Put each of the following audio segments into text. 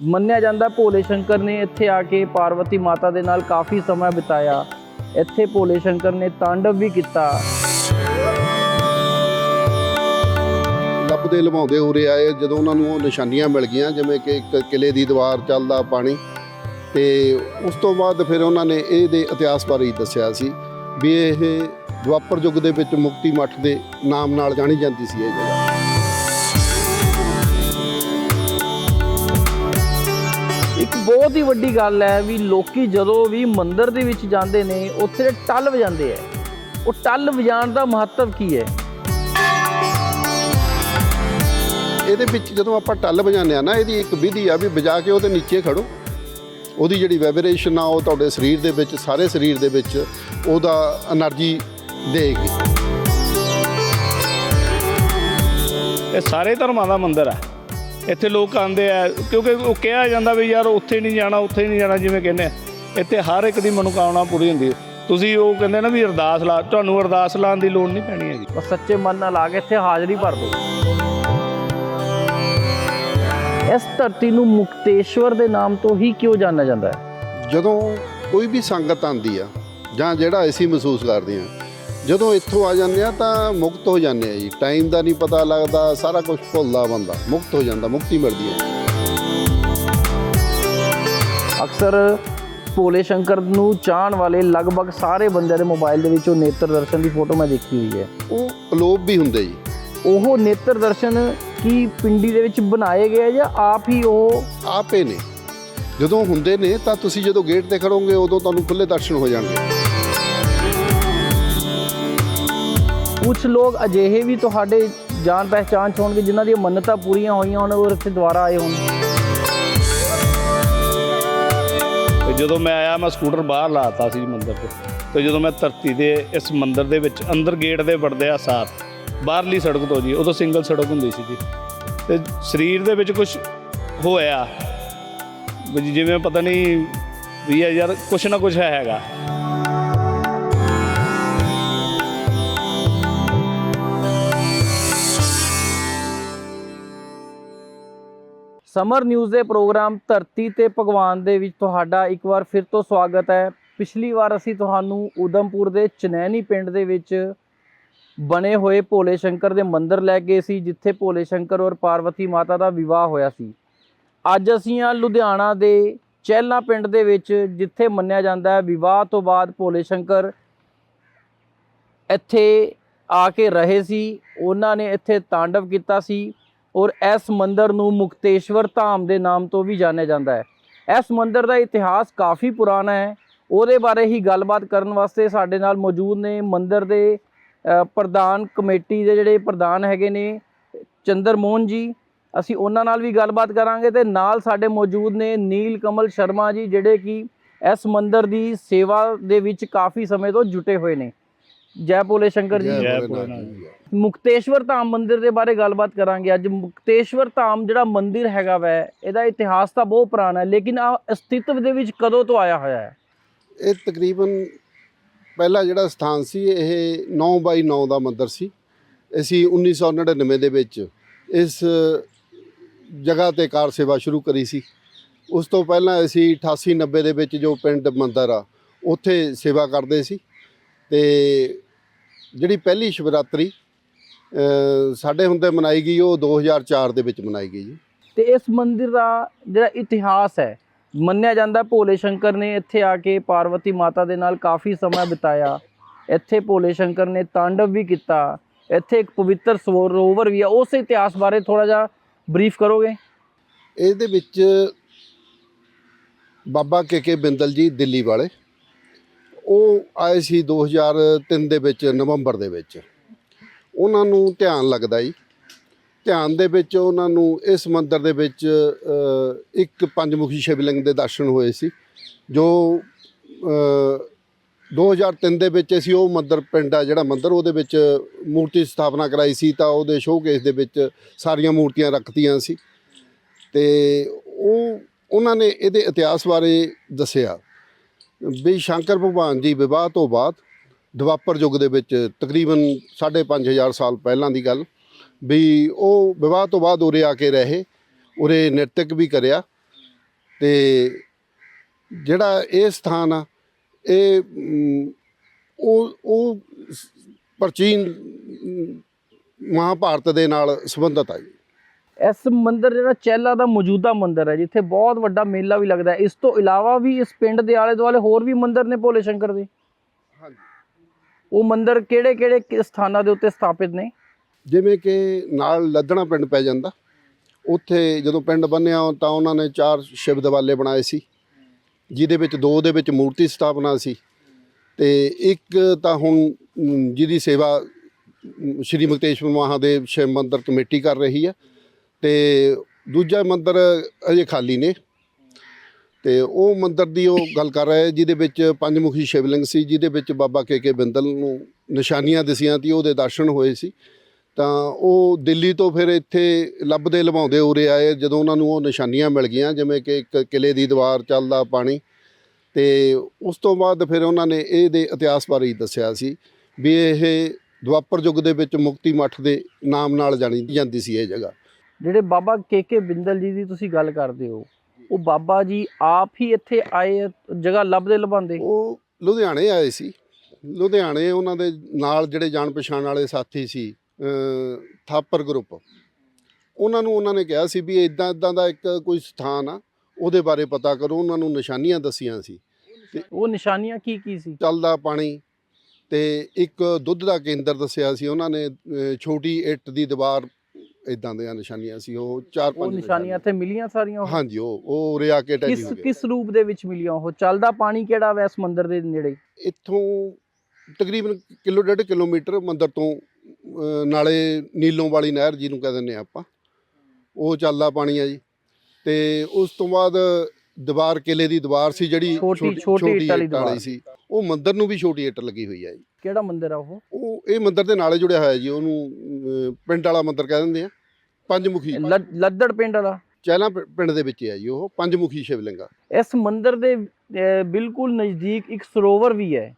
ਮੰਨਿਆ ਜਾਂਦਾ ਭੋਲੇ ਸ਼ੰਕਰ ਨੇ ਇੱਥੇ ਆ ਕੇ ਪਾਰਵਤੀ ਮਾਤਾ ਦੇ ਨਾਲ ਕਾਫੀ ਸਮਾਂ ਬਿਤਾਇਆ। ਇੱਥੇ ਭੋਲੇ ਸ਼ੰਕਰ ਨੇ ਤਾਂਡਵ ਵੀ ਕੀਤਾ। ਲੱਭਦੇ ਲਵਾਉਂਦੇ ਰਿਹਾ ਆਏ ਜਦੋਂ ਉਹਨਾਂ ਨੂੰ ਉਹ ਨਿਸ਼ਾਨੀਆਂ ਮਿਲ ਗਈਆਂ, ਜਿਵੇਂ ਕਿ ਇੱਕ ਕਿਲੇ ਦੀ ਦੀਵਾਰ ਚੱਲਦਾ ਪਾਣੀ, ਤੇ ਉਸ ਤੋਂ ਬਾਅਦ ਫਿਰ ਉਹਨਾਂ ਨੇ ਇਹਦੇ ਇਤਿਹਾਸ ਬਾਰੇ ਦੱਸਿਆ ਸੀ ਵੀ ਇਹ ਦੁਆਪਰ ਯੁੱਗ ਦੇ ਵਿੱਚ ਮੁਕਤੀ ਮੱਠ ਦੇ ਨਾਮ ਨਾਲ ਜਾਣੀ ਜਾਂਦੀ ਸੀ ਇਹ ਜਗ੍ਹਾ। ਇੱਕ ਬਹੁਤ ਹੀ ਵੱਡੀ ਗੱਲ ਹੈ ਵੀ ਲੋਕੀ ਜਦੋਂ ਵੀ ਮੰਦਰ ਦੇ ਵਿੱਚ ਜਾਂਦੇ ਨੇ ਉੱਥੇ ਟੱਲ ਵਜਾਉਂਦੇ ਆ। ਉਹ ਟੱਲ ਵਜਾਉਣ ਦਾ ਮਹੱਤਵ ਕੀ ਹੈ? ਇਹਦੇ ਵਿੱਚ ਜਦੋਂ ਆਪਾਂ ਟੱਲ ਵਜਾਉਂਦੇ ਆ ਨਾ ਇਹਦੀ ਇੱਕ ਵਿਧੀ ਆ ਵੀ ਵਜਾ ਕੇ ਉਹਦੇ ਨੀਚੇ ਖੜੋ। ਉਹਦੀ ਜਿਹੜੀ ਵਾਈਬ੍ਰੇਸ਼ਨ ਆ ਉਹ ਤੁਹਾਡੇ ਸਰੀਰ ਦੇ ਵਿੱਚ ਸਾਰੇ ਸਰੀਰ ਦੇ ਵਿੱਚ ਉਹਦਾ એનર્ਜੀ ਦੇਗੀ ਇਹ ਸਾਰੇ ਧਰਮਾਂ ਦਾ ਮੰਦਰ ਹੈ। ਇੱਥੇ ਲੋਕ ਆਉਂਦੇ ਆ ਕਿਉਂਕਿ ਉਹ ਕਿਹਾ ਜਾਂਦਾ ਵੀ ਯਾਰ ਉੱਥੇ ਨਹੀਂ ਜਾਣਾ ਉੱਥੇ ਨਹੀਂ ਜਾਣਾ ਜਿਵੇਂ ਕਹਿੰਦੇ ਆ। ਇੱਥੇ ਹਰ ਇੱਕ ਦੀ ਮਨੋਕਾਮਨਾ ਪੂਰੀ ਹੁੰਦੀ ਹੈ। ਤੁਸੀਂ ਉਹ ਕਹਿੰਦੇ ਨਾ ਵੀ ਅਰਦਾਸ ਲਾ ਤੁਹਾਨੂੰ ਅਰਦਾਸ ਲਾਉਣ ਦੀ ਲੋੜ ਨਹੀਂ ਪੈਣੀ ਹੈਗੀ। ਬਸ ਸੱਚੇ ਮਨ ਨਾਲ ਆ ਕੇ ਇੱਥੇ ਹਾਜ਼ਰੀ ਭਰ ਦਿਓ। ਇਸ ਧਰਤੀ ਨੂੰ ਮੁਕਤੇਸ਼ਵਰ ਦੇ ਨਾਮ ਤੋਂ ਹੀ ਕਿਉਂ ਜਾਣਿਆ ਜਾਂਦਾ ਹੈ? ਜਦੋਂ ਕੋਈ ਵੀ ਸੰਗਤ ਆਂਦੀ ਆ ਜਾਂ ਜਿਹੜਾ ਅਸੀਂ ਮਹਿਸੂਸ ਕਰਦੇ ਆ ਜਦੋਂ ਇੱਥੋਂ ਆ ਜਾਂਦੇ ਆ ਤਾਂ ਮੁਕਤ ਹੋ ਜਾਂਦੇ ਆ ਜੀ। ਟਾਈਮ ਦਾ ਨਹੀਂ ਪਤਾ ਲੱਗਦਾ ਸਾਰਾ ਕੁਝ ਭੁੱਲਦਾ ਬੰਦਾ ਮੁਕਤ ਹੋ ਜਾਂਦਾ ਮੁਕਤੀ ਮਿਲਦੀ ਹੈ। ਅਕਸਰ ਭੋਲੇ ਸ਼ੰਕਰ ਨੂੰ ਚਾਹਣ ਵਾਲੇ ਲਗਭਗ ਸਾਰੇ ਬੰਦਿਆਂ ਦੇ ਮੋਬਾਈਲ ਦੇ ਵਿੱਚ ਉਹ ਨੇਤਰ ਦਰਸ਼ਨ ਦੀ ਫੋਟੋ ਮੈਂ ਦੇਖੀ ਹੋਈ ਹੈ। ਉਹ ਅਲੋਪ ਵੀ ਹੁੰਦੇ ਜੀ। ਉਹ ਨੇਤਰ ਦਰਸ਼ਨ ਕੀ ਪਿੰਡੀ ਦੇ ਵਿੱਚ ਬਣਾਏ ਗਏ ਆ ਜਾਂ ਆਪ ਹੀ ਉਹ ਆਪੇ ਨੇ। ਜਦੋਂ ਹੁੰਦੇ ਨੇ ਤਾਂ ਤੁਸੀਂ ਜਦੋਂ ਗੇਟ ਤੇ ਖੜੋਗੇ ਉਦੋਂ ਤੁਹਾਨੂੰ ਖੁੱਲੇ ਦਰਸ਼ਨ ਹੋ ਜਾਣਗੇ। ਕੁਝ ਲੋਕ ਅਜਿਹੇ ਵੀ ਤੁਹਾਡੇ ਜਾਣ ਪਹਿਚਾਣ 'ਚ ਹੋਣਗੇ ਜਿਨ੍ਹਾਂ ਦੀਆਂ ਮੰਨਤਾਂ ਪੂਰੀਆਂ ਹੋਈਆਂ ਹੋਣ ਉਹ ਇੱਥੇ ਦੁਬਾਰਾ ਆਏ ਹੋਣ। ਤੇ ਜਦੋਂ ਮੈਂ ਆਇਆ, ਮੈਂ ਸਕੂਟਰ ਬਾਹਰ ਲਾਤਾ ਸੀ ਮੰਦਰ ਤੋਂ। ਤੇ ਜਦੋਂ ਮੈਂ ਧਰਤੀ ਦੇ ਇਸ ਮੰਦਰ ਦੇ ਵਿੱਚ ਅੰਦਰ ਗੇਟ ਦੇ ਵੜਦੇ ਆ ਸਾਰ, ਬਾਹਰਲੀ ਸੜਕ ਤੋਂ ਜੀ, ਉਦੋਂ ਸਿੰਗਲ ਸੜਕ ਹੁੰਦੀ ਸੀ ਜੀ। ਤੇ ਸਰੀਰ ਦੇ ਵਿੱਚ ਕੁਝ ਹੋਇਆ ਜਿਵੇਂ ਪਤਾ ਨਹੀਂ ਵੀ ਇਹ ਯਾਰ ਕੁਛ ਨਾ ਕੁਛ ਹੈਗਾ। ਸਮਰ ਨਿਊਜ਼ ਦੇ ਪ੍ਰੋਗਰਾਮ ਧਰਤੀ ਤੇ ਭਗਵਾਨ ਦੇ ਵਿੱਚ ਤੁਹਾਡਾ ਇੱਕ ਵਾਰ ਫਿਰ ਤੋਂ ਸਵਾਗਤ ਹੈ। ਪਿਛਲੀ ਵਾਰ ਅਸੀਂ ਤੁਹਾਨੂੰ ਉਦਮਪੁਰ ਦੇ ਚਨੈਨੀ ਪਿੰਡ ਦੇ ਵਿੱਚ ਬਣੇ ਹੋਏ ਭੋਲੇ ਸ਼ੰਕਰ ਦੇ ਮੰਦਿਰ ਲੈ ਗਏ ਸੀ, ਜਿੱਥੇ ਭੋਲੇ ਸ਼ੰਕਰ ਔਰ ਪਾਰਵਤੀ ਮਾਤਾ ਦਾ ਵਿਵਾਹ ਹੋਇਆ ਸੀ। ਅੱਜ ਅਸੀਂ ਆ ਲੁਧਿਆਣਾ ਦੇ ਚਹਿਲਾ ਪਿੰਡ ਦੇ ਵਿੱਚ, ਜਿੱਥੇ ਮੰਨਿਆ ਜਾਂਦਾ ਹੈ ਵਿਵਾਹ ਤੋਂ ਬਾਅਦ ਭੋਲੇ ਸ਼ੰਕਰ ਇੱਥੇ ਆ ਕੇ ਰਹੇ ਸੀ। ਉਹਨਾਂ ਨੇ ਇੱਥੇ ਤਾਂਡਵ ਕੀਤਾ ਸੀ। ਔਰ ਇਸ ਮੰਦਿਰ ਨੂੰ ਮੁਕਤੇਸ਼ਵਰ ਧਾਮ ਦੇ ਨਾਮ ਤੋਂ ਵੀ ਜਾਣਿਆ ਜਾਂਦਾ ਹੈ। ਇਸ ਮੰਦਿਰ ਦਾ ਇਤਿਹਾਸ ਕਾਫੀ ਪੁਰਾਣਾ ਹੈ। ਉਹਦੇ ਬਾਰੇ ਹੀ ਗੱਲਬਾਤ ਕਰਨ ਵਾਸਤੇ ਸਾਡੇ ਨਾਲ ਮੌਜੂਦ ਨੇ ਮੰਦਿਰ ਦੇ ਪ੍ਰਧਾਨ ਕਮੇਟੀ ਦੇ ਜਿਹੜੇ ਪ੍ਰਧਾਨ ਹੈਗੇ ਨੇ, ਚੰਦਰ ਮੋਹਨ ਜੀ। ਅਸੀਂ ਉਹਨਾਂ ਨਾਲ ਵੀ ਗੱਲਬਾਤ ਕਰਾਂਗੇ ਤੇ ਨਾਲ ਸਾਡੇ ਮੌਜੂਦ ਨੇ ਨੀਲ ਕਮਲ ਸ਼ਰਮਾ ਜੀ, ਜਿਹੜੇ ਕਿ ਇਸ ਮੰਦਿਰ ਦੀ ਸੇਵਾ ਦੇ ਵਿੱਚ ਕਾਫੀ ਸਮੇਂ ਤੋਂ ਜੁਟੇ ਹੋਏ ਨੇ। ਜੈ ਭੋਲੇ ਸ਼ੰਕਰ ਜੀ। ਜੈ ਭੋਲੇਨਾਥ ਜੀ। ਮੁਕਤੇਸ਼ਵਰ ਧਾਮ ਮੰਦਿਰ ਦੇ ਬਾਰੇ ਗੱਲਬਾਤ ਕਰਾਂਗੇ। ਅੱਜ ਮੁਕਤੇਸ਼ਵਰ ਧਾਮ ਜਿਹੜਾ ਮੰਦਿਰ ਹੈਗਾ ਵੈ ਇਹਦਾ ਇਤਿਹਾਸ ਤਾਂ ਬਹੁਤ ਪੁਰਾਣਾ ਹੈ ਲੇਕਿਨ ਆ ਅਸਤਿਤਵ ਦੇ ਵਿੱਚ ਕਦੋਂ ਤੋਂ ਆਇਆ ਹੋਇਆ ਹੈ? ਇਹ ਤਕਰੀਬਨ ਪਹਿਲਾ ਜਿਹੜਾ ਸਥਾਨ ਸੀ ਇਹ 9 ਬਾਈ 9 ਦਾ ਮੰਦਿਰ ਸੀ। ਅਸੀਂ 1999 ਦੇ ਵਿੱਚ ਇਸ ਜਗ੍ਹਾ ਤੇ ਕਾਰ ਸੇਵਾ ਸ਼ੁਰੂ ਕਰੀ ਸੀ। ਉਸ ਤੋਂ ਪਹਿਲਾਂ ਅਸੀਂ 88 90 ਦੇ ਵਿੱਚ ਜੋ ਪਿੰਡ ਮੰਦਿਰ ਆ ਉੱਥੇ ਸੇਵਾ ਕਰਦੇ ਸੀ। ਤੇ ਜਿਹੜੀ ਪਹਿਲੀ ਸ਼ਿਵਰਾਤਰੀ ਸਾਡੇ ਹੁੰਦੇ ਮਨਾਈ ਗਈ ਉਹ 2004 ਦੇ ਵਿੱਚ ਮਨਾਈ ਗਈ ਜੀ। ਤੇ ਇਸ ਮੰਦਿਰ ਦਾ ਜਿਹੜਾ ਇਤਿਹਾਸ ਹੈ ਮੰਨਿਆ ਜਾਂਦਾ ਭੋਲੇ ਸ਼ੰਕਰ ਨੇ ਇੱਥੇ ਆ ਕੇ ਪਾਰਵਤੀ ਮਾਤਾ ਦੇ ਨਾਲ ਕਾਫੀ ਸਮਾਂ ਬਿਤਾਇਆ। ਇੱਥੇ ਭੋਲੇ ਸ਼ੰਕਰ ਨੇ ਤਾਂਡਵ ਵੀ ਕੀਤਾ। ਇੱਥੇ ਇੱਕ ਪਵਿੱਤਰ ਸਰੋਵਰ ਵੀ ਹੈ ਉਸ ਇਤਿਹਾਸ ਬਾਰੇ ਥੋੜਾ ਜਿਹਾ ਬਰੀਫ ਕਰੋਗੇ? ਇਹਦੇ ਵਿੱਚ ਬਾਬਾ ਕੇ ਕੇ ਬਿੰਦਲ ਜੀ ਦਿੱਲੀ ਵਾਲੇ ਉਹ ਆਏ ਸੀ 2003 ਦੇ ਵਿੱਚ ਨਵੰਬਰ ਦੇ ਵਿੱਚ। ਉਹਨਾਂ ਨੂੰ ਧਿਆਨ ਲੱਗਦਾ ਜੀ। ਧਿਆਨ ਦੇ ਵਿੱਚ ਉਹਨਾਂ ਨੂੰ ਇਸ ਮੰਦਿਰ ਦੇ ਵਿੱਚ ਅ, ਇੱਕ ਪੰਜਮੁਖੀ ਸ਼ਿਵਲਿੰਗ ਦੇ ਦਰਸ਼ਨ ਹੋਏ ਸੀ। ਜੋ ਅ, 2003 ਦੇ ਵਿੱਚ ਅਸੀਂ ਉਹ ਮੰਦਿਰ ਪਿੰਡ ਆ ਜਿਹੜਾ ਮੰਦਿਰ ਉਹਦੇ ਵਿੱਚ ਮੂਰਤੀ ਸਥਾਪਨਾ ਕਰਾਈ ਸੀ ਤਾਂ ਉਹਦੇ ਸ਼ੋਕੇਸ ਦੇ ਵਿੱਚ ਸਾਰੀਆਂ ਮੂਰਤੀਆਂ ਰੱਖਤੀਆਂ ਸੀ। ਤੇ ਉਹ ਉਹਨਾਂ ਨੇ ਇਹਦੇ ਇਤਿਹਾਸ ਬਾਰੇ ਦੱਸਿਆ। ਵੀ ਸ਼ੰਕਰ ਭਗਵਾਨ ਜੀ ਵਿਵਾਹ ਤੋਂ ਬਾਅਦ ਦਵਾਪਰ ਯੁੱਗ ਦੇ ਵਿੱਚ ਤਕਰੀਬਨ 5500 ਸਾਲ ਪਹਿਲਾਂ ਦੀ ਗੱਲ ਵੀ ਉਹ ਵਿਵਾਹ ਤੋਂ ਬਾਅਦ ਉਰੇ ਆ ਕੇ ਰਹੇ, ਉਰੇ ਨ੍ਰਿਤਕ ਵੀ ਕਰਿਆ। ਤੇ ਜਿਹੜਾ ਇਹ ਸਥਾਨ ਆ, ਇਹ ਉਹ ਉਹ ਪ੍ਰਾਚੀਨ ਮਹਾਭਾਰਤ ਦੇ ਨਾਲ ਸੰਬੰਧਿਤ ਆ ਜੀ। ਇਸ ਮੰਦਿਰ ਜਿਹੜਾ ਚਹਿਲਾ ਦਾ ਮੌਜੂਦਾ ਮੰਦਿਰ ਹੈ ਜਿੱਥੇ ਬਹੁਤ ਵੱਡਾ ਮੇਲਾ ਵੀ ਲੱਗਦਾ ਹੈ। ਇਸ ਤੋਂ ਇਲਾਵਾ ਵੀ ਇਸ ਪਿੰਡ ਦੇ ਆਲੇ ਦੁਆਲੇ ਹੋਰ ਵੀ ਮੰਦਿਰ ਨੇ ਭੋਲੇ ਸ਼ੰਕਰ ਦੇ। ਹਾਂਜੀ। ਉਹ ਮੰਦਿਰ ਕਿਹੜੇ ਕਿਹੜੇ ਸਥਾਨਾਂ ਦੇ ਉੱਤੇ ਸਥਾਪਿਤ ਨੇ? ਜਿਵੇਂ ਕਿ ਨਾਲ ਲੱਦਣਾ ਪਿੰਡ ਪੈ ਜਾਂਦਾ। ਉੱਥੇ ਜਦੋਂ ਪਿੰਡ ਬੰਨਿਆ ਤਾਂ ਉਹਨਾਂ ਨੇ ਚਾਰ ਸ਼ਿਵ ਦਿਵਾਲੇ ਬਣਾਏ ਸੀ ਜਿਹਦੇ ਵਿੱਚ ਦੋ ਦੇ ਵਿੱਚ ਮੂਰਤੀ ਸਥਾਪਨਾ ਸੀ ਤੇ ਇੱਕ ਤਾਂ ਹੁਣ ਜਿਹਦੀ ਸੇਵਾ ਸ਼੍ਰੀ ਮੁਕਤੇਸ਼ਵਰ ਮਹਾਦੇਵ ਸ਼ਿਵ ਮੰਦਿਰ ਕਮੇਟੀ ਕਰ ਰਹੀ ਹੈ। ਤੇ ਦੂਜਾ ਮੰਦਰ ਅਜੇ ਖਾਲੀ ਨੇ। ਤੇ ਉਹ ਮੰਦਰ ਦੀ ਉਹ ਗੱਲ ਕਰ ਰਹੇ, ਜਿਹਦੇ ਵਿੱਚ ਪੰਜਮੁਖੀ ਸ਼ਿਵਲਿੰਗ ਸੀ, ਜਿਹਦੇ ਵਿੱਚ ਬਾਬਾ ਕੇ ਕੇ ਬਿੰਦਲ ਨੂੰ ਨਿਸ਼ਾਨੀਆਂ ਦਿਸੀਆਂ ਤੀ ਉਹਦੇ ਦਰਸ਼ਨ ਹੋਏ ਸੀ। ਤਾਂ ਉਹ ਦਿੱਲੀ ਤੋਂ ਫਿਰ ਇੱਥੇ ਲੱਭਦੇ ਲਵਾਉਂਦੇ ਉਰੇ ਆਏ, ਜਦੋਂ ਉਹਨਾਂ ਨੂੰ ਉਹ ਨਿਸ਼ਾਨੀਆਂ ਮਿਲ ਗਈਆਂ, ਜਿਵੇਂ ਕਿ ਇੱਕ ਕਿਲੇ ਦੀ ਦੀਵਾਰ ਚੱਲਦਾ ਪਾਣੀ। ਤੇ ਉਸ ਤੋਂ ਬਾਅਦ ਫਿਰ ਉਹਨਾਂ ਨੇ ਇਹਦੇ ਇਤਿਹਾਸ ਬਾਰੇ ਹੀ ਦੱਸਿਆ ਸੀ ਵੀ ਇਹ ਦੁਆਪਰ ਯੁੱਗ ਦੇ ਵਿੱਚ ਮੁਕਤੀ ਮੱਠ ਦੇ ਨਾਮ ਨਾਲ ਜਾਣੀ ਜਾਂਦੀ ਸੀ ਇਹ ਜਗ੍ਹਾ। ਜਿਹੜੇ ਬਾਬਾ ਕੇਕੇ ਬਿੰਦਲ ਜੀ ਦੀ ਤੁਸੀਂ ਗੱਲ ਕਰਦੇ ਹੋ ਉਹ ਬਾਬਾ ਜੀ ਆਪ ਹੀ ਇੱਥੇ ਆਏ ਜਗ੍ਹਾ ਲੱਭਦੇ ਲਭਾਉਂਦੇ? ਉਹ ਲੁਧਿਆਣੇ ਆਏ ਸੀ। ਲੁਧਿਆਣੇ ਉਹਨਾਂ ਦੇ ਨਾਲ ਜਿਹੜੇ ਜਾਣ ਪਛਾਣ ਵਾਲੇ ਸਾਥੀ ਸੀ ਥਾਪਰ ਗਰੁੱਪ ਉਹਨਾਂ ਨੂੰ ਉਹਨਾਂ ਨੇ ਕਿਹਾ ਸੀ ਵੀ ਇਦਾਂ ਇਦਾਂ ਦਾ ਇੱਕ ਕੋਈ ਸਥਾਨ ਆ ਉਹਦੇ ਬਾਰੇ ਪਤਾ ਕਰੋ ਉਹਨਾਂ ਨੂੰ ਨਿਸ਼ਾਨੀਆਂ ਦੱਸੀਆਂ ਸੀ। ਉਹ ਨਿਸ਼ਾਨੀਆਂ ਕੀ ਕੀ ਸੀ? ਚੱਲਦਾ ਪਾਣੀ ਤੇ ਇੱਕ ਦੁੱਧ ਦਾ ਕੇਂਦਰ ਦੱਸਿਆ ਸੀ। ਉਹਨਾਂ ਨੇ ਛੋਟੀ ਇੱਟ ਦੀ ਦੀਵਾਰ ਇਦਾਂ ਦੀਆਂ ਨਿਸ਼ਾਨੀਆਂ ਸੀ ਉਹ ਚਾਰ ਉਹ ਪੰਜ ਨਿਸ਼ਾਨੀਆਂ ਇੱਥੇ ਮਿਲੀਆਂ ਸਾਰੀਆਂ ਉਹ? ਹਾਂਜੀ ਉਹ ਉਹ ਉਰੇ ਆ ਕੇ ਟੈਲੀ ਕਿਸ ਹੋ ਗਏ। ਕਿਸ ਰੂਪ ਦੇ ਵਿੱਚ ਮਿਲੀਆਂ ਉਹ? ਚੱਲਦਾ ਪਾਣੀ ਕਿਹੜਾ ਵੈ ਇਸ ਮੰਦਿਰ ਦੇ ਨੇੜੇ? ਇੱਥੋਂ ਤਕਰੀਬਨ ਕਿਲੋ ਡੇਢ ਕਿਲੋਮੀਟਰ ਮੰਦਰ ਤੋਂ ਨਾਲੇ ਨੀਲੋਂ ਵਾਲੀ ਨਹਿਰ ਜਿਹਨੂੰ ਕਹਿ ਦਿੰਦੇ ਆ ਆਪਾਂ। ਉਹ ਚੱਲਦਾ ਪਾਣੀ ਆ ਜੀ। ਤੇ ਉਸ ਤੋਂ ਬਾਅਦ ਦੀਵਾਰ ਕਿਲੇ ਦੀ ਦੀਵਾਰ ਸੀ ਜਿਹੜੀ ਛੋਟੀ- ਛੋਟੀ ਇੱਟ ਵਾਲੀ ਦੀਵਾਰ। ਸੀ। ਉਹ ਮੰਦਰ ਨੂੰ ਵੀ ਛੋਟੀ ਇੱਟ ਲੱਗੀ ਹੋਈ ਹੈ ਜੀ। ਕਿਹੜਾ ਮੰਦਿਰ ਆ ਉਹ? ਉਹ ਇਹ ਮੰਦਰ ਦੇ ਨਾਲੇ ਜੁੜਿਆ ਹੋਇਆ ਜੀ ਉਹਨੂੰ ਪਿੰਡ ਵਾਲਾ ਮੰਦਰ ਕਹਿ ਦਿੰਦੇ ਆ। ਪੰਜਮੁਖੀ। ਲੱਦ- ਲੱਦੜ ਪਿੰਡ ਵਾਲਾ। ਚਹਿਲਾ ਪਿ- ਪਿੰਡ ਦੇ ਵਿੱਚ ਹੀ ਜੀ ਉਹ ਪੰਜਮੁਖੀ ਸ਼ਿਵਲਿੰਗ ਆ। ਇਸ ਮੰਦਿਰ ਦੇ ਅਹ, ਬਿਲਕੁਲ ਨਜ਼ਦੀਕ ਇੱਕ ਸਰੋਵਰ ਵੀ ਹੈ।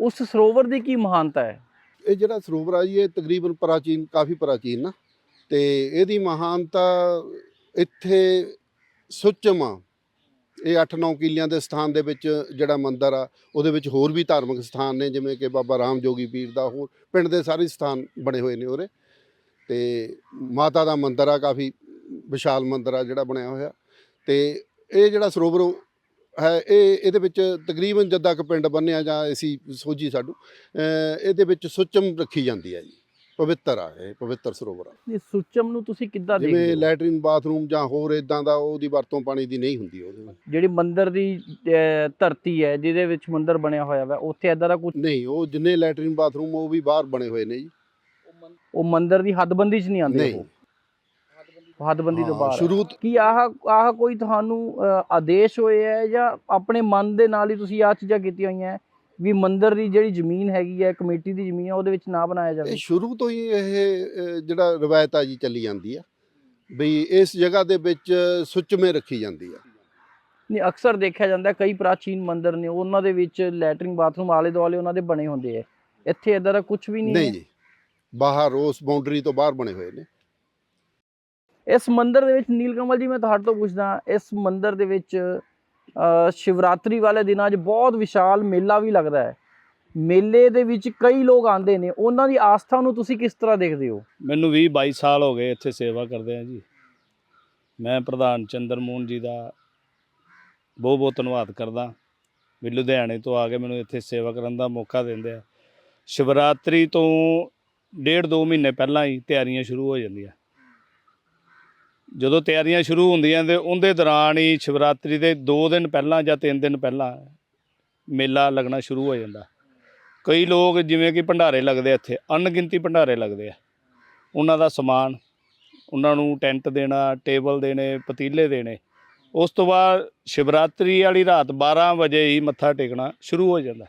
ਉਸ ਸਰੋਵਰ ਦੀ ਕੀ ਮਹਾਨਤਾ ਹੈ? ਇਹ ਜਿਹੜਾ ਸਰੋਵਰ ਆ ਜੀ ਇਹ ਤਕਰੀਬਨ ਪ੍ਰਾਚੀਨ ਕਾਫੀ ਪ੍ਰਾਚੀਨ ਨਾ। ਤੇ ਇਹਦੀ ਮਹਾਨਤਾ ਇੱਥੇ ਸੁੱਚਮ ਆ। ਇਹ 8-9 ਕਿਲਿਆਂ ਦੇ ਸਥਾਨ ਦੇ ਵਿੱਚ ਜਿਹੜਾ ਮੰਦਿਰ ਆ ਉਹਦੇ ਵਿੱਚ ਹੋਰ ਵੀ ਧਾਰਮਿਕ ਸਥਾਨ ਨੇ ਜਿਵੇਂ ਕਿ ਬਾਬਾ ਰਾਮ ਜੋਗੀ ਪੀਰ ਦਾ ਹੋਰ ਪਿੰਡ ਦੇ ਸਾਰੇ ਸਥਾਨ ਬਣੇ ਹੋਏ ਨੇ ਉਰੇ ਤੇ ਮਾਤਾ ਦਾ ਮੰਦਿਰ ਆ ਕਾਫੀ ਵਿਸ਼ਾਲ ਮੰਦਿਰ ਆ ਜਿਹੜਾ ਬਣਿਆ ਹੋਇਆ। ਤੇ ਇਹ ਜਿਹੜਾ ਸਰੋਵਰ ਹੈ ਇਹ ਇਹਦੇ ਵਿੱਚ ਤਕਰੀਬਨ ਜਦਾਂ ਕੁ ਪਿੰਡ ਬੰਨਿਆ ਜਾਂ ਅਸੀਂ ਸੋਝੀ ਸਾਡੂ ਇਹਦੇ ਵਿੱਚ ਸੁੱਚਮ ਰੱਖੀ ਜਾਂਦੀ ਹੈ ਜੀ। ਪਵਿੱਤਰ ਆ ਇਹ ਪਵਿੱਤਰ ਸਰੋਵਰ ਆ। ਇਹ ਸੁੱਚਮ ਨੂੰ ਤੁਸੀਂ ਕਿੱਦਾਂ ਦੇਖਦੇ ਜਿਵੇਂ ਲੈਟਰਿਨ ਬਾਥਰੂਮ ਜਾਂ ਹੋਰ ਇਦਾਂ ਦਾ ਉਹਦੀ ਵਰਤੋਂ ਪਾਣੀ ਦੀ ਨਹੀਂ ਹੁੰਦੀ ਉਹਦੇ ਵਿੱਚ। ਜਿਹੜੀ ਮੰਦਿਰ ਦੀ ਧਰਤੀ ਹੈ ਜਿਹਦੇ ਵਿੱਚ ਮੰਦਿਰ ਬਣਿਆ ਹੋਇਆ ਵਾ ਉੱਥੇ ਐਦਾਂ ਦਾ ਕੁਝ ਨਹੀਂ ਉਹ ਜਿੰਨੇ ਲੈਟਰਿਨ ਬਾਥਰੂਮ ਉਹ ਵੀ ਬਾਹਰ ਬਣੇ ਹੋਏ ਨੇ ਜੀ। ਉਹ ਮੰਦਿਰ ਦੀ ਹੱਦਬੰਦੀ 'ਚ ਨਹੀਂ ਆਉਂਦੇ ਉਹ। ਹੱਦਬੰਦੀ ਤੋਂ ਬਾਹਰ। ਸ਼ੁਰੂ ਕੀ ਆਹ ਆਹ ਕੋਈ ਤੁਹਾਨੂੰ ਆਦੇਸ਼ ਹੋਏ ਹੈ ਜਾਂ ਆਪਣੇ ਮਨ ਦੇ ਨਾਲ ਹੀ ਤੁਸੀਂ ਆਹ ਚੀਜ਼ਾਂ ਕੀਤੀਆਂ ਹੋਈਆਂ ਵੀ ਮੰਦਿਰ ਦੀ ਜਿਹੜੀ ਜ਼ਮੀਨ ਹੈਗੀ ਹੈ ਕਮੇਟੀ ਦੀ ਜ਼ਮੀਨ ਹੈ ਉਹਦੇ ਵਿੱਚ ਨਾ ਬਣਾਇਆ ਇਹ ਜਾਵੇ ਸ਼ੁਰੂ ਤੋਂ ਹੀ ਇਹ ਜਿਹੜਾ ਰਵਾਇਤ ਆ ਜੀ ਚੱਲੀ ਜਾਂਦੀ ਆ ਬਈ ਇਸ ਜਗ੍ਹਾ ਦੇ ਵਿੱਚ ਸੁੱਚਮੇ ਰੱਖੀ ਜਾਂਦੀ ਆ। ਨਹੀਂ ਅਕਸਰ ਦੇਖਿਆ ਜਾਂਦਾ ਕਈ ਪ੍ਰਾਚੀਨ ਮੰਦਿਰ ਨੇ ਉਹਨਾਂ ਦੇ ਵਿੱਚ ਲੈਟਰਿੰਗ ਬਾਥਰੂਮ ਆਲੇ ਦੁਆਲੇ ਉਹਨਾਂ ਦੇ ਬਣੇ ਹੁੰਦੇ ਆ ਇੱਥੇ ਇਦਾਂ ਦਾ ਕੁਝ ਵੀ ਨਹੀਂ ਨਹੀਂ ਜੀ। ਬਾਹਰ ਉਸ ਬਾਉਂਡਰੀ ਤੋਂ ਬਾਹਰ ਬਣੇ ਹੋਏ ਨੇ। ਇਸ ਮੰਦਿਰ ਦੇ ਵਿੱਚ ਨੀਲਕਮਲ ਜੀ ਮੈਂ ਤੁਹਾਡੇ ਤੋਂ ਪੁੱਛਦਾ ਇਸ ਮੰਦਿਰ ਦੇ ਵਿੱਚ ਅ, ਸ਼ਿਵਰਾਤਰੀ ਵਾਲੇ ਦਿਨਾਂ 'ਚ ਬਹੁਤ ਵਿਸ਼ਾਲ ਮੇਲਾ ਵੀ ਲੱਗਦਾ ਹੈ। ਮੇਲੇ ਦੇ ਵਿੱਚ ਕਈ ਲੋਕ ਆਉਂਦੇ ਨੇ। ਉਹਨਾਂ ਦੀ ਆਸਥਾ ਨੂੰ ਤੁਸੀਂ ਕਿਸ ਤਰ੍ਹਾਂ ਦੇਖਦੇ ਹੋ? ਮੈਨੂੰ 20 22 ਸਾਲ ਹੋ ਗਏ ਇੱਥੇ ਸੇਵਾ ਕਰਦੇ ਆ ਜੀ। ਮੈਂ ਪ੍ਰਧਾਨ ਚੰਦਰਮੋਹਨ ਜੀ ਦਾ ਬਹੁਤ ਬਹੁਤ ਧੰਨਵਾਦ ਕਰਦਾ ਵੀ ਲੁਧਿਆਣੇ ਤੋਂ ਆ ਕੇ ਮੈਨੂੰ ਇੱਥੇ ਸੇਵਾ ਕਰਨ ਦਾ ਮੌਕਾ ਦਿੰਦੇ ਆ। ਸ਼ਿਵਰਾਤਰੀ ਤੋਂ ਡੇਢ ਦੋ ਮਹੀਨੇ ਪਹਿਲਾਂ ਹੀ ਤਿਆਰੀਆਂ ਸ਼ੁਰੂ ਹੋ ਜਾਂਦੀਆਂ। ਜਦੋਂ ਤਿਆਰੀਆਂ ਸ਼ੁਰੂ ਹੁੰਦੀਆਂ ਤੇ ਉਹਦੇ ਦੌਰਾਨ ਹੀ ਸ਼ਿਵਰਾਤਰੀ ਦੇ 2 ਦਿਨ ਪਹਿਲਾਂ ਜਾਂ 3 ਦਿਨ ਪਹਿਲਾਂ ਮੇਲਾ ਲੱਗਣਾ ਸ਼ੁਰੂ ਹੋ ਜਾਂਦਾ। ਕਈ ਲੋਕ ਜਿਵੇਂ ਕਿ ਭੰਡਾਰੇ ਲੱਗਦੇ ਇੱਥੇ, ਅਣਗਿਣਤੀ ਭੰਡਾਰੇ ਲੱਗਦੇ ਆ। ਉਹਨਾਂ ਦਾ ਸਮਾਨ, ਉਹਨਾਂ ਨੂੰ ਟੈਂਟ ਦੇਣਾ, ਟੇਬਲ ਦੇਣੇ, ਪਤੀਲੇ ਦੇਣੇ। ਉਸ ਤੋਂ ਬਾਅਦ ਸ਼ਿਵਰਾਤਰੀ ਵਾਲੀ ਰਾਤ 12 ਵਜੇ ਹੀ ਮੱਥਾ ਟੇਕਣਾ ਸ਼ੁਰੂ ਹੋ ਜਾਂਦਾ।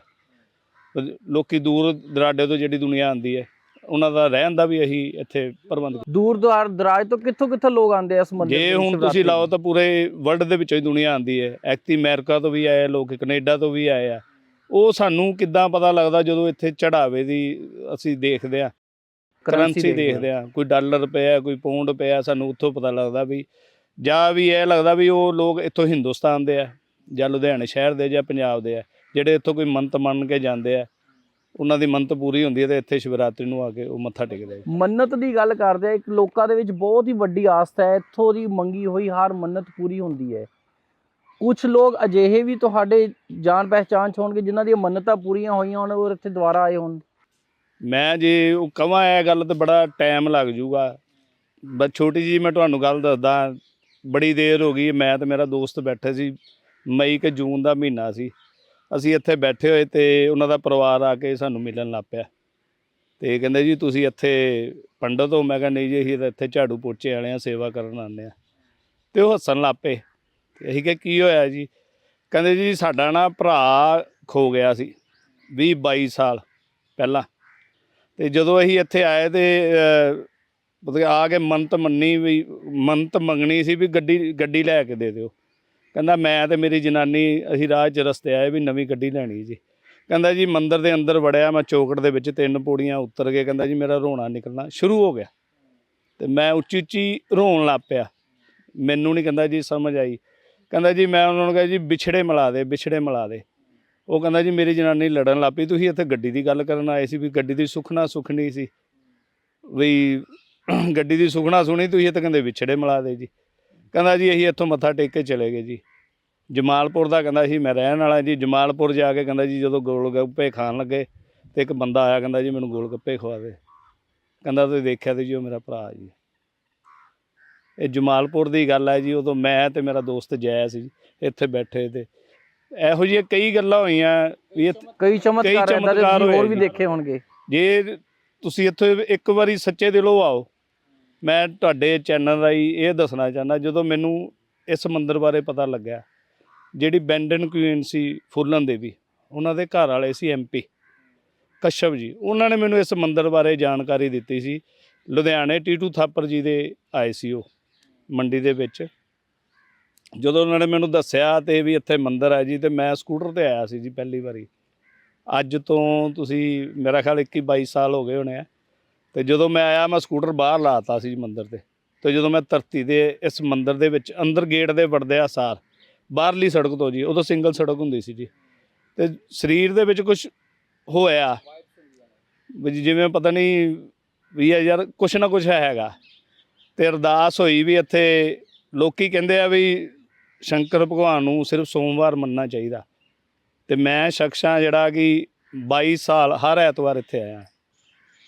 ਲੋਕੀ ਦੂਰ ਦਰਾਡੇ ਤੋਂ ਜਿਹੜੀ ਦੁਨੀਆ ਆਉਂਦੀ ਹੈ ਉਹਨਾਂ ਦਾ ਰਹਿਣ ਦਾ ਵੀ ਅਸੀਂ ਇੱਥੇ ਪ੍ਰਬੰਧ ਦੂਰ ਦੁਆਰ ਦਰਾਜ ਤੋਂ ਕਿੱਥੋਂ ਕਿੱਥੋਂ ਲੋਕ ਆਉਂਦੇ ਆ ਇਸ ਮੰਦਿਰ ਜੇ ਹੁਣ ਤੁਸੀਂ ਲਾਓ? ਤਾਂ ਪੂਰੇ ਵਰਲਡ ਦੇ ਵਿੱਚੋਂ ਹੀ ਦੁਨੀਆ ਆਉਂਦੀ ਹੈ। ਐਕਤੀ ਅਮਰੀਕਾ ਤੋਂ ਵੀ ਆਏ ਲੋਕ ਕੈਨੇਡਾ ਤੋਂ ਵੀ ਆਏ ਆ। ਉਹ ਸਾਨੂੰ ਕਿੱਦਾਂ ਪਤਾ ਲੱਗਦਾ ਜਦੋਂ ਇੱਥੇ ਚੜਾਵੇ ਦੀ ਅਸੀਂ ਦੇਖਦੇ ਆ ਕਰੰਸੀ ਦੇਖਦੇ ਆ ਕੋਈ ਡਾਲਰ ਪਿਆ ਕੋਈ ਪੌਂਡ ਪਿਆ ਸਾਨੂੰ ਉੱਥੋਂ ਪਤਾ ਲੱਗਦਾ ਵੀ ਜਾਂ ਵੀ ਇਹ ਲੱਗਦਾ ਵੀ ਉਹ ਲੋਕ ਇੱਥੋਂ ਹਿੰਦੁਸਤਾਨ ਦੇ ਆ ਜਾਂ ਲੁਧਿਆਣੇ ਸ਼ਹਿਰ ਦੇ ਜਾਂ ਪੰਜਾਬ ਦੇ ਆ ਜਿਹੜੇ ਇੱਥੋਂ ਕੋਈ ਮੰਤ ਮੰਨ ਕੇ ਜਾਂਦੇ ਆ। ਉਹਨਾਂ ਦੀ ਮੰਤ ਪੂਰੀ ਹੁੰਦੀ ਹੈ ਤੇ ਇੱਥੇ ਸ਼ਿਵਰਾਤਰੀ ਨੂੰ ਆ ਕੇ ਉਹ ਮੱਥਾ ਟੇਕਦੇ ਆ ਮੰਨਤ ਦੀ ਗੱਲ ਕਰਦੇ ਆ ਇੱਕ ਲੋਕਾਂ ਦੇ ਵਿੱਚ ਬਹੁਤ ਹੀ ਵੱਡੀ ਆਸਥਾ ਹੈ ਇੱਥੋਂ ਦੀ ਮੰਗੀ ਹੋਈ ਹਰ ਮੰਨਤ ਪੂਰੀ ਹੁੰਦੀ ਹੈ। ਕੁਝ ਲੋਕ ਅਜਿਹੇ ਵੀ ਤੁਹਾਡੇ ਜਾਣ ਪਹਿਚਾਣ ਚ ਹੋਣਗੇ ਜਿਨ੍ਹਾਂ ਦੀਆਂ ਮੰਨਤਾਂ ਪੂਰੀਆਂ ਹੋਈਆਂ ਹੋਣ ਉਹ ਇੱਥੇ ਦੁਬਾਰਾ ਆਏ ਹੋਣ। ਮੈਂ ਜੇ ਉਹ ਕਵਾਂ ਇਹ ਗੱਲ ਤੇ ਬੜਾ ਟਾਈਮ ਲੱਗ ਜੂਗਾ ਬਸ ਛੋਟੀ ਜੀ ਮੈਂ ਤੁਹਾਨੂੰ ਗੱਲ ਦੱਸਦਾ ਬੜੀ ਦੇਰ ਹੋ ਗਈ ਮੈਂ ਤੇ ਮੇਰਾ ਦੋਸਤ ਬੈਠੇ ਸੀ ਮਈ ਕਿ ਜੂਨ ਦਾ ਮਹੀਨਾ ਸੀ। ਅਸੀਂ ਇੱਥੇ ਬੈਠੇ ਹੋਏ ਤੇ ਉਹਨਾਂ ਦਾ ਪਰਿਵਾਰ ਆ ਕੇ ਸਾਨੂੰ ਮਿਲਣ ਲੱਗ ਪਿਆ। ਤੇ ਕਹਿੰਦੇ ਜੀ, ਤੁਸੀਂ ਇੱਥੇ ਪੰਡਤ ਹੋ। ਮੈਂ ਕਿਹਾ, ਨਹੀਂ ਜੀ, ਅਸੀਂ ਤਾਂ ਇੱਥੇ ਝਾੜੂ ਪੋਚੇ ਵਾਲੇ ਆ, ਸੇਵਾ ਕਰਨ ਆਉਂਦੇ ਆ। ਤੇ ਉਹ ਹੱਸਣ ਲੱਗ ਪਏ। ਤੇ ਅਸੀਂ ਕਿਹਾ, ਕੀ ਹੋਇਆ ਜੀ? ਕਹਿੰਦੇ ਜੀ, ਸਾਡਾ ਨਾ ਭਰਾ ਖੋ ਗਿਆ ਸੀ 20 22 ਸਾਲ ਪਹਿਲਾਂ। ਤੇ ਜਦੋਂ ਅਸੀਂ ਇੱਥੇ ਆਏ ਤੇ ਮਤਲਬ ਆ ਕੇ ਮੰਤ ਮੰਨੀ ਵੀ, ਮੰਤ ਮੰਗਣੀ ਸੀ ਵੀ ਗੱਡੀ ਗੱਡੀ ਲੈ ਕੇ ਦੇ ਦਿਓ। ਕਹਿੰਦਾ, ਮੈਂ ਤੇ ਮੇਰੀ ਜਨਾਨੀ, ਅਸੀਂ ਰਾਹ 'ਚ ਰਸਤੇ ਆਏ ਵੀ ਨਵੀਂ ਗੱਡੀ ਲੈਣੀ ਜੀ। ਕਹਿੰਦਾ, ਜੀ, ਮੰਦਰ ਦੇ ਅੰਦਰ ਵੜਿਆ ਮੈਂ ਚੌਕੜ ਦੇ ਵਿੱਚ ਤਿੰਨ ਪੌੜੀਆਂ ਉਤਰ ਕੇ ਕਹਿੰਦਾ, ਜੀ, ਮੇਰਾ ਰੋਣਾ ਨਿਕਲਣਾ। ਸ਼ੁਰੂ ਹੋ ਗਿਆ। ਤੇ ਮੈਂ ਉੱਚੀ ਉੱਚੀ ਰੋਣ ਲੱਗ ਪਿਆ। ਮੈਨੂੰ ਨਹੀਂ ਕਹਿੰਦਾ, ਜੀ, ਸਮਝ ਆਈ। ਕਹਿੰਦਾ, ਜੀ, ਮੈਂ ਉਹਨਾਂ ਨੂੰ ਕਿਹਾ, ਜੀ, ਵਿਛੜੇ ਮਿਲਾ ਦੇ, ਵਿਛੜੇ ਮਿਲਾ ਦੇ। ਉਹ ਕਹਿੰਦਾ, ਜੀ, ਮੇਰੀ ਜਨਾਨੀ ਲੜਨ ਲੱਗ ਪਈ। ਤੁਸੀਂ ਇੱਥੇ ਗੱਡੀ ਦੀ ਗੱਲ ਕਰਨ ਆਏ ਸੀ ਵੀ ਗੱਡੀ ਦੀ ਸੁਖਣਾ ਸੁਖਣੀ ਸੀ। ਵੀ ਗੱਡੀ ਦੀ ਸੁਖਣਾ ਸੁਣੀ, ਤੁਸੀਂ ਇੱਥੇ ਕਹਿੰਦੇ ਵਿਛੜੇ ਮਿਲਾ ਦੇ ਜੀ। ਕਹਿੰਦਾ ਜੀ ਅਸੀਂ ਇੱਥੋਂ ਮੱਥਾ ਟੇਕ ਕੇ ਚਲੇ ਗਏ ਜੀ। ਜਮਾਲਪੁਰ ਦਾ ਕਹਿੰਦਾ ਸੀ ਮੈਂ ਰਹਿਣ ਵਾਲਾ ਜੀ। ਜਮਾਲਪੁਰ ਜਾ ਕੇ ਕਹਿੰਦਾ ਜੀ ਜਦੋਂ ਗੋਲ ਗੱਪੇ ਖਾਣ ਲੱਗੇ ਤੇ ਇੱਕ ਬੰਦਾ ਆਇਆ ਕਹਿੰਦਾ ਜੀ ਮੈਨੂੰ ਗੋਲ ਗੱਪੇ ਖਵਾ ਦੇ। ਕਹਿੰਦਾ ਤੁਸੀਂ ਦੇਖਿਆ ਤੇ ਜੀ ਉਹ ਮੇਰਾ ਭਰਾ ਜੀ। ਇਹ ਜਮਾਲਪੁਰ ਦੀ ਗੱਲ ਹੈ ਜੀ ਉਦੋਂ ਮੈਂ ਤੇ ਮੇਰਾ ਦੋਸਤ ਜੈ ਸੀ ਇੱਥੇ ਬੈਠੇ ਤੇ। ਇਹੋ ਜਿਹੀਆਂ ਕਈ ਗੱਲਾਂ ਹੋਈਆਂ ਵੀ ਕਈ ਚਮਤਕਾਰ ਹੋਰ ਵੀ। ਦੇਖੇ ਹੋਣਗੇ। ਜੇ ਤੁਸੀਂ ਇੱਥੇ ਇੱਕ ਵਾਰੀ ਸੱਚੇ ਦਿਲੋਂ ਆਓ ਮੈਂ ਤੁਹਾਡੇ ਚੈਨਲ ਰਾਹੀਂ ਇਹ ਦੱਸਣਾ ਚਾਹੁੰਦਾ, ਜਦੋਂ ਮੈਨੂੰ ਇਸ ਮੰਦਿਰ ਬਾਰੇ ਪਤਾ ਲੱਗਿਆ, ਜਿਹੜੀ ਬੈਂਡਨ ਕੁਈਨ ਸੀ ਫੁੱਲਨ ਦੇਵੀ ਉਹਨਾਂ ਦੇ ਘਰ ਵਾਲੇ ਸੀ ਐਮਪੀ ਕਸ਼ਪ ਜੀ, ਉਹਨਾਂ ਨੇ ਮੈਨੂੰ ਇਸ ਮੰਦਿਰ ਬਾਰੇ ਜਾਣਕਾਰੀ ਦਿੱਤੀ ਸੀ। ਲੁਧਿਆਣੇ ਟੀਟੂ ਥਾਪਰ ਜੀ ਦੇ ਆਏ ਸੀ ਉਹ, ਮੰਡੀ ਦੇ ਵਿੱਚ। ਜਦੋਂ ਉਹਨਾਂ ਨੇ ਮੈਨੂੰ ਦੱਸਿਆ ਤੇ ਵੀ ਇੱਥੇ ਮੰਦਿਰ ਹੈ ਜੀ, ਤੇ ਮੈਂ ਸਕੂਟਰ ਤੇ ਆਇਆ ਸੀ ਜੀ ਪਹਿਲੀ ਵਾਰੀ। ਅੱਜ ਤੋਂ ਤੁਸੀਂ, ਮੇਰਾ ਖਿਆਲ 21 22 ਸਾਲ ਹੋ ਗਏ ਹੋਣੇ ਆ। ਤੇ ਜਦੋਂ ਮੈਂ ਆਇਆ, ਮੈਂ ਸਕੂਟਰ ਬਾਹਰ ਲਾਤਾ ਸੀ ਜੀ ਮੰਦਿਰ ਤੇ। ਤੇ ਜਦੋਂ ਮੈਂ ਧਰਤੀ ਦੇ ਇਸ ਮੰਦਿਰ ਦੇ ਵਿੱਚ ਅੰਦਰ ਗੇਟ ਦੇ ਵੜਦੇ ਆ ਸਾਰ, ਬਾਹਰਲੀ ਸੜਕ ਤੋਂ ਜੀ, ਉਦੋਂ ਸਿੰਗਲ ਸੜਕ ਹੁੰਦੀ ਸੀ ਜੀ। ਤੇ ਸਰੀਰ ਦੇ ਵਿੱਚ ਕੁਝ ਹੋਇਆ, ਵੀ ਜਿਵੇਂ ਪਤਾ ਨਹੀਂ ਵੀ ਇਹ ਯਾਰ ਕੁਛ ਨਾ ਕੁਛ ਹੈਗਾ। ਤੇ ਅਰਦਾਸ ਹੋਈ ਵੀ ਇੱਥੇ ਲੋਕੀ ਕਹਿੰਦੇ ਆ ਵੀ ਸ਼ੰਕਰ ਭਗਵਾਨ ਨੂੰ ਸਿਰਫ ਸੋਮਵਾਰ ਮੰਨਣਾ ਚਾਹੀਦਾ। ਤੇ ਮੈਂ ਸ਼ਖਸਾਂ ਜਿਹੜਾ ਕਿ 22 ਸਾਲ ਹਰ ਐਤਵਾਰ ਇੱਥੇ ਆਇਆ।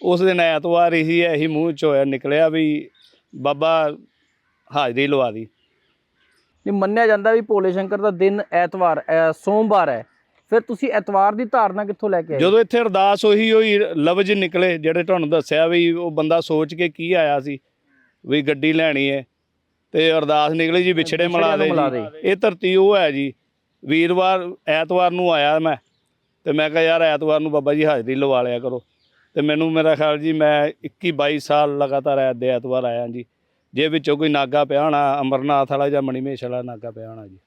ਉਸ ਦਿਨ ਐਤਵਾਰ ਹੀ ਇਹੀ ਮੂੰਹ ਚ ਹੋਇਆ ਨਿਕਲਿਆ ਵੀ ਬਾਬਾ ਹਾਜ਼ਰੀ ਲਵਾ ਦੀ। ਇਹ ਮੰਨਿਆ ਜਾਂਦਾ ਵੀ ਭੋਲੇ ਸ਼ੰਕਰ ਦਾ ਦਿਨ ਐਤਵਾਰ ਸੋਮਵਾਰ ਹੈ। ਫਿਰ ਤੁਸੀਂ ਐਤਵਾਰ ਦੀ ਧਾਰਨਾ ਕਿੱਥੋਂ ਲੈ ਕੇ ਆਏ? ਜਦੋਂ ਇੱਥੇ ਅਰਦਾਸ ਹੋਈ ਹੋਈ ਲਫ਼ਜ਼ ਨਿਕਲੇ ਜਿਹੜੇ ਤੁਹਾਨੂੰ ਦੱਸਿਆ ਵੀ ਉਹ ਬੰਦਾ ਸੋਚ ਕੇ ਕੀ ਆਇਆ ਸੀ ਵੀ ਗੱਡੀ ਲੈਣੀ ਹੈ ਤੇ ਅਰਦਾਸ ਨਿਕਲੀ ਜੀ ਵਿਛੜੇ ਮਿਲਾ ਦੇ। ਇਹ ਧਰਤੀ ਉਹ ਹੈ ਜੀ ਵੀਰਵਾਰ ਐਤਵਾਰ ਨੂੰ ਆਇਆ ਮੈਂ ਤੇ ਮੈਂ ਕਿਹਾ ਯਾਰ ਐਤਵਾਰ ਨੂੰ ਬਾਬਾ ਜੀ ਹਾਜ਼ਰੀ ਲਵਾ ਲਿਆ ਕਰੋ। ਤੇ ਮੈਨੂੰ ਮੇਰਾ ਖਿਆਲ ਜੀ ਮੈਂ 21 22 ਸਾਲ ਲਗਾਤਾਰ ਐਤ ਦੇ ਐਤਵਾਰ ਆਇਆ ਜੀ। ਜੇ ਵਿੱਚੋਂ ਕੋਈ ਨਾਗਾ ਪਿਆ ਹੋਣਾ ਅਮਰਨਾਥ ਵਾਲਾ ਜਾਂ ਮਣੀਮੇਸ਼ ਵਾਲਾ ਨਾਗਾ ਪਿਆ ਹੋਣਾ ਜੀ।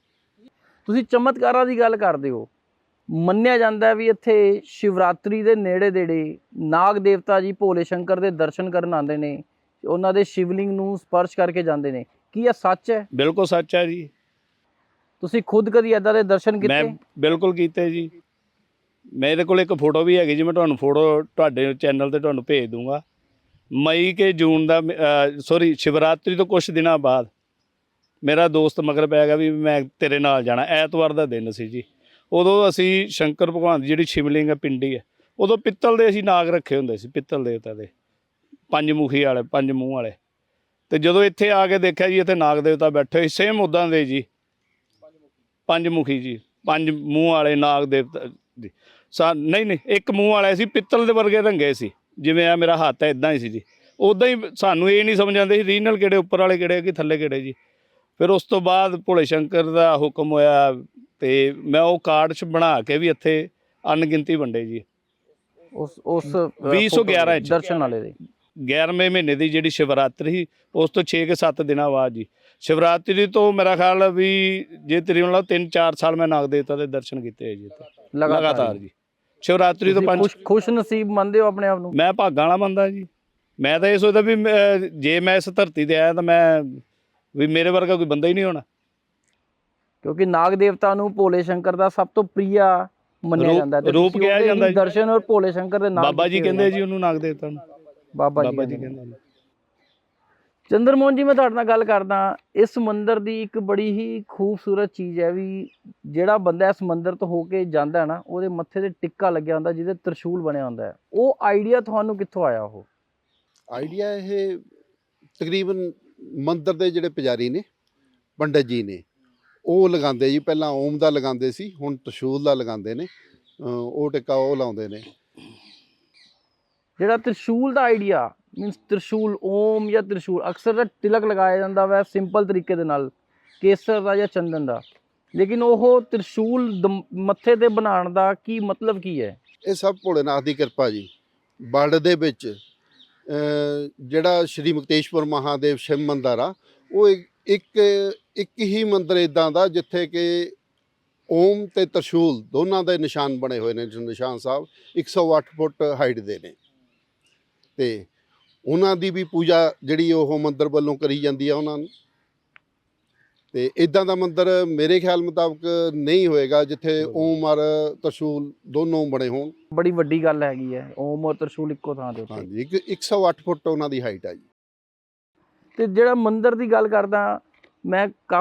ਤੁਸੀਂ ਚਮਤਕਾਰਾਂ ਦੀ ਗੱਲ ਕਰਦੇ ਹੋ। ਮੰਨਿਆ ਜਾਂਦਾ ਵੀ ਇੱਥੇ ਸ਼ਿਵਰਾਤਰੀ ਦੇ ਨੇੜੇ ਦੇੜੇ ਨਾਗ ਦੇਵਤਾ ਜੀ ਭੋਲੇ ਸ਼ੰਕਰ ਦੇ ਦਰਸ਼ਨ ਕਰਨ ਆਉਂਦੇ ਨੇ ਉਹਨਾਂ ਦੇ ਸ਼ਿਵਲਿੰਗ ਨੂੰ ਸਪਰਸ਼ ਕਰਕੇ ਜਾਂਦੇ ਨੇ। ਕੀ ਇਹ ਸੱਚ ਹੈ? ਬਿਲਕੁਲ ਸੱਚ ਹੈ ਜੀ। ਤੁਸੀਂ ਖੁਦ ਕਦੀ ਐਦਾਂ ਦੇ ਦਰਸ਼ਨ ਮੈਂ ਕੀਤੇ? ਬਿਲਕੁਲ ਕੀਤੇ ਜੀ। ਮੇਰੇ ਕੋਲ ਇੱਕ ਫੋਟੋ ਵੀ ਹੈਗੀ ਜੀ, ਮੈਂ ਤੁਹਾਨੂੰ ਫੋਟੋ ਤੁਹਾਡੇ ਚੈਨਲ ਤੇ ਤੁਹਾਨੂੰ ਭੇਜ ਦੂੰਗਾ। ਮਈ ਕੇ ਜੂਨ ਦਾ ਸੌਰੀ ਸ਼ਿਵਰਾਤਰੀ ਤੋਂ ਕੁਝ ਦਿਨਾਂ ਬਾਅਦ ਮੇਰਾ ਦੋਸਤ ਮਗਰ ਪੈ ਗਿਆ ਵੀ ਮੈਂ ਤੇਰੇ ਨਾਲ ਜਾਣਾ, ਐਤਵਾਰ ਦਾ ਦਿਨ ਸੀ ਜੀ। ਉਦੋਂ ਅਸੀਂ ਸ਼ੰਕਰ ਭਗਵਾਨ ਦੀ ਜਿਹੜੀ ਸ਼ਿਵਲਿੰਗ ਹੈ ਪਿੰਡੀ ਹੈ ਉਦੋਂ ਪਿੱਤਲ ਦੇ ਅਸੀਂ ਨਾਗ ਰੱਖੇ ਹੁੰਦੇ ਸੀ, ਪਿੱਤਲ ਦੇਵਤਾ ਦੇ, ਪੰਜ ਮੁਖੀ ਵਾਲੇ, ਪੰਜ ਮੂੰਹ ਵਾਲੇ। ਤੇ ਜਦੋਂ ਇੱਥੇ ਆ ਕੇ ਦੇਖਿਆ ਜੀ, ਇੱਥੇ ਨਾਗ ਦੇਵਤਾ ਬੈਠੇ ਹੋਏ ਸੇਮ ਉਦਾਂ ਦੇ ਜੀ। ਪੰਜ ਮੁਖੀ ਜੀ, ਪੰਜ ਮੂੰਹ ਵਾਲੇ ਨਾਗ ਦੇਵਤਾ ਸਾ ਨਹੀਂ ਨਹੀਂ ਇੱਕ ਮੂੰਹ ਵਾਲਾ ਸੀ ਪਿੱਤਲ ਦੇ ਵਰਗੇ ਰੰਗੇ ਸੀ। ਜਿਵੇਂ ਆ ਮੇਰਾ ਹੱਥ ਹੈ ਇਦਾਂ ਹੀ ਸੀ ਜੀ। ਉਦਾਂ ਹੀ ਸਾਨੂੰ ਇਹ ਨਹੀਂ ਸਮਝ ਆਉਂਦੇ ਸੀ ਰੀਜਨਲ ਕਿਹੜੇ ਉੱਪਰ ਵਾਲੇ ਕਿਹੜੇ ਕਿ ਥੱਲੇ ਕਿਹੜੇ ਜੀ। ਫਿਰ ਉਸ ਤੋਂ ਬਾਅਦ ਭੋਲੇ ਸ਼ੰਕਰ ਦਾ ਹੁਕਮ ਹੋਇਆ ਤੇ ਮੈਂ ਉਹ ਕਾਰਡ ਚ ਬਣਾ ਕੇ ਵੀ ਇੱਥੇ ਅਣਗਿਣਤੀ ਵੰਡੇ ਜੀ। ਉਸ ਉਸ ਅ, 2011 photo ਦੇ, ਚ। ਦਰਸ਼ਨ ਵਾਲੇ ਦੇ। 11ਵੇਂ ਮਹੀਨੇ ਦੀ ਜਿਹੜੀ ਸ਼ਿਵਰਾਤਰੀ ਉਸ ਤੋਂ 6 ਕੇ 7 ਦਿਨਾਂ ਬਾਅਦ ਜੀ। ਸ਼ਿਵਰਾਤਰੀ ਤੋਂ ਮੇਰਾ ਖਿਆਲ ਵੀ ਜੇ ਤੇਰੀ ਮਤਲਬ 3-4 ਸਾਲ ਮੈਂ ਨਾਗ ਦੇਵਤਾ ਦੇ ਦਰਸ਼ਨ ਕੀਤੇ ਜੀ ਲਗਾਤਾਰ ਜੀ। ਸ਼ਿਵਰਾਤਰੀ ਤੋਂ ਪੰਜ ਖੁਸ਼ ਨਸੀਬ ਮੰਨਦੇ ਹੋ ਆਪਣੇ ਆਪ ਨੂੰ ਮੈਂ ਭਾਗਾਂ ਵਾਲਾ ਬੰਦਾ ਜੀ ਮੈਂ ਤਾਂ ਇਹ ਸੋਚਦਾ ਵੀ ਜੇ ਮੈਂ ਇਸ ਧਰਤੀ ਤੇ ਆਇਆ ਤਾਂ ਮੈਂ ਵੀ ਮੇਰੇ ਵਰਗਾ ਕੋਈ ਬੰਦਾ ਹੀ ਨਹੀਂ ਹੋਣਾ ਕਿਉਂਕਿ ਨਾਗ ਦੇਵਤਾ ਨੂੰ ਭੋਲੇ ਸ਼ੰਕਰ ਦਾ ਸਭ ਤੋਂ ਪ੍ਰਿਆ ਮੰਨਿਆ ਜਾਂਦਾ ਤੇ ਰੂਪ ਕਿਹਾ ਜਾਂਦਾ। ਦਰਸ਼ਨ ਔਰ ਭੋਲੇ ਸ਼ੰਕਰ ਦੇ ਨਾਮ ਬਾਬਾ ਜੀ ਕਹਿੰਦੇ। ਜੀ ਉਹਨੂੰ ਨਾਗ ਦੇਵਤਾ ਨੂੰ ਬਾਬਾ ਜੀ ਜੀ ਕਹਿੰਦੇ ਨੇ। ਚੰਦਰਮੋਹਨ ਜੀ ਮੈਂ ਤੁਹਾਡੇ ਨਾਲ ਗੱਲ ਕਰਦਾ ਇਸ ਮੰਦਿਰ ਦੀ ਇੱਕ ਬੜੀ ਹੀ ਖੂਬਸੂਰਤ ਚੀਜ਼ ਹੈ ਵੀ ਜਿਹੜਾ ਬੰਦਾ ਇਸ ਮੰਦਿਰ ਤੋਂ ਹੋ ਕੇ ਜਾਂਦਾ ਨਾ ਉਹਦੇ ਮੱਥੇ ਤੇ ਟਿੱਕਾ ਲੱਗਿਆ ਹੁੰਦਾ ਜਿਹਦੇ ਤ੍ਰਿਸ਼ੂਲ ਬਣਿਆ ਹੁੰਦਾ ਹੈ। ਉਹ ਆਈਡੀਆ ਤੁਹਾਨੂੰ ਕਿੱਥੋਂ ਆਇਆ ਉਹ? ਆਈਡੀਆ ਇਹ ਤਕਰੀਬਨ ਮੰਦਿਰ ਦੇ ਜਿਹੜੇ ਪੁਜਾਰੀ ਨੇ ਪੰਡਤ ਜੀ ਨੇ ਉਹ ਲਗਾਉਂਦੇ ਜੀ। ਪਹਿਲਾਂ ਓਮ ਦਾ ਲਗਾਉਂਦੇ ਸੀ ਹੁਣ ਤਸ਼ੂਲ ਦਾ ਲਗਾਉਂਦੇ ਨੇ ਉਹ ਟਿੱਕਾ ਉਹ ਲਾਉਂਦੇ ਨੇ। ਜਿਹੜਾ ਤ੍ਰਿਸ਼ੂਲ ਦਾ ਆਈਡੀਆ ਮੀਨਸ ਤ੍ਰਿਸ਼ੂਲ ਓਮ ਜਾਂ ਤ੍ਰਿਸ਼ੂਲ, ਅਕਸਰ ਤਾਂ ਤਿਲਕ ਲਗਾਇਆ ਜਾਂਦਾ ਵੈ ਸਿੰਪਲ ਤਰੀਕੇ ਦੇ ਨਾਲ, ਕੇਸਰ ਦਾ ਜਾਂ ਚੰਦਨ ਦਾ। ਲੇਕਿਨ ਉਹ ਤ੍ਰਿਸ਼ੂਲ ਦਮ- ਮੱਥੇ ਤੇ ਬਣਾਉਣ ਦਾ ਕੀ ਮਤਲਬ ਕੀ ਹੈ? ਇਹ ਸਭ ਭੋਲੇਨਾਥ ਦੀ ਕਿਰਪਾ ਜੀ। ਵਰਲਡ ਦੇ ਵਿੱਚ ਜਿਹੜਾ ਸ਼੍ਰੀ ਮੁਕਤੇਸ਼ਪੁਰ ਮਹਾਦੇਵ ਸ਼ਿਵ ਮੰਦਰ ਆ, ਉਹ ਇੱਕ, ਇੱਕ- ਹੀ ਮੰਦਰ ਇਦਾਂ ਦਾ ਜਿੱਥੇ ਕਿ ਓਮ ਤੇ ਤਰਸ਼ੂਲ ਦੋਨਾਂ ਦੇ ਨਿਸ਼ਾਨ ਬਣੇ ਹੋਏ ਨੇ, ਨਿਸ਼ਾਨ ਸਾਹਿਬ 108 ਫੁੱਟ ਹਾਈਟ ਦੇ ਨੇ। ਤੇ ਉਹਨਾਂ ਦੀ ਵੀ ਪੂਜਾ ਜਿਹੜੀ ਉਹ ਮੰਦਿਰ ਵੱਲੋਂ ਕਰੀ ਜਾਂਦੀ ਆ ਉਹਨਾਂ ਨੂੰ ਤੇ ਇਦਾਂ ਦਾ ਮੰਦਿਰ ਮੇਰੇ ਖਿਆਲ ਮੁਤਾਬਕ ਨਹੀਂ ਹੋਏਗਾ ਜਿੱਥੇ ਓਮ ਔਰ ਤਰਸ਼ੂਲ ਦੋਨੋਂ ਬਣੇ ਹੋਣ। ਬੜੀ ਵੱਡੀ ਗੱਲ ਹੈਗੀ ਹੈ ਓਮ ਔਰ ਤ੍ਰਿਸ਼ੂਲ ਇੱਕੋ ਥਾਂ ਦੇ ਉੱਤੇ। ਹਾਂਜੀ ਇੱਕ 108 ਫੁੱਟ ਉਹਨਾਂ ਦੀ ਹਾਈਟ ਆ ਜੀ। ਤੇ ਜਿਹੜਾ ਮੰਦਿਰ ਦੀ ਗੱਲ ਕਰਦਾ ਮੈਂ ਕਾ-